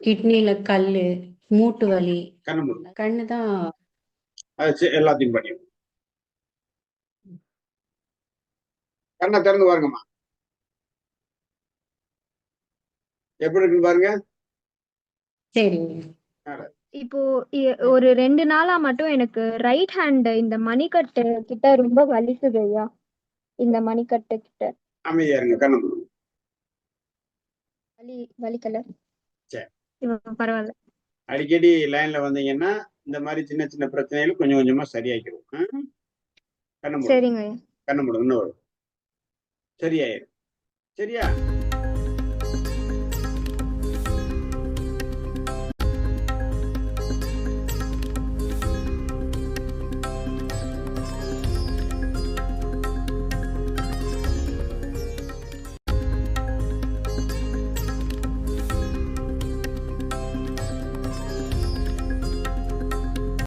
கிட்னில கல்லு மூட்டு வலி கண்ணை தான் எல்லாத்தையும் பண்ணி கண்ணை திறந்து பாருங்கம்மா. எப்படி இருக்குன்னு பாருங்க. சரிங்க. இப்போ ஒரு ரெண்டு நாளா மட்டும் எனக்கு ரைட் ஹேண்ட் இந்த மணிக்கட்டு கிட்ட ரொம்ப வலிக்குது ஐயா. இந்த மணிக்கட்டு கிட்ட. அமைதியா இருங்க கண்ணை வலி வலிக்கல. பரவாயில்ல. அடிக்கடி லைன்ல வந்தீங்கன்னா இந்த மாதிரி சின்ன சின்ன பிரச்சனைகள் கொஞ்சம் கொஞ்சமா சரியாக்கிடும் ஆ? கண்ணை சரிங்க. கண்ணை இன்னும் வரும் சரியாயிரும். சரியா?